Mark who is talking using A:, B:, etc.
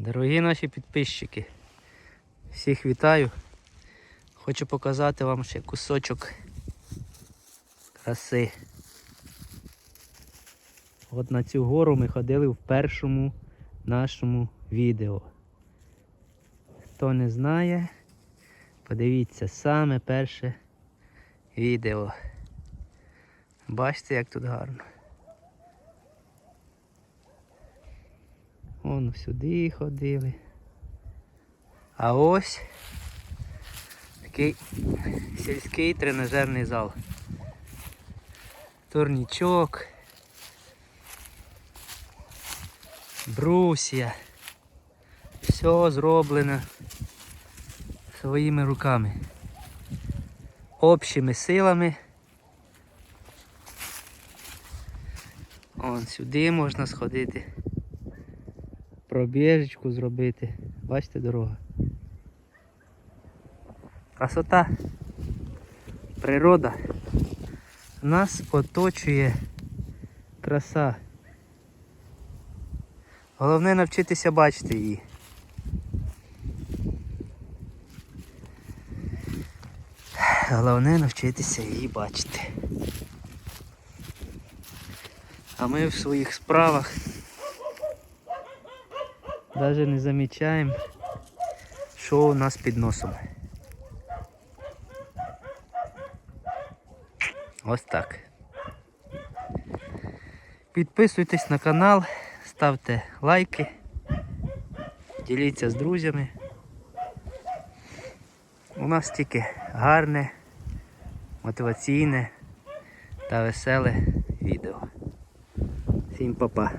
A: Дорогі наші підписчики, всіх вітаю. Хочу показати вам ще кусочок краси. От на цю гору ми ходили в першому нашому відео. Хто не знає, подивіться саме перше відео. Бачите, як тут гарно. Вон сюди ходили. А ось такий сільський тренажерний зал. Турнічок. Брусья. Все зроблено своїми руками. Общими силами. Вон сюди можна сходити. Пробіжечку зробити. Бачите дорога. Красота. Природа. Нас оточує краса. Головне навчитися бачити її. Головне навчитися її бачити. А ми в своїх справах навіть не замічаємо, що у нас під носом. Ось так. Підписуйтесь на канал, ставте лайки, діліться з друзями. У нас тільки гарне, мотиваційне та веселе відео. Всім па-па.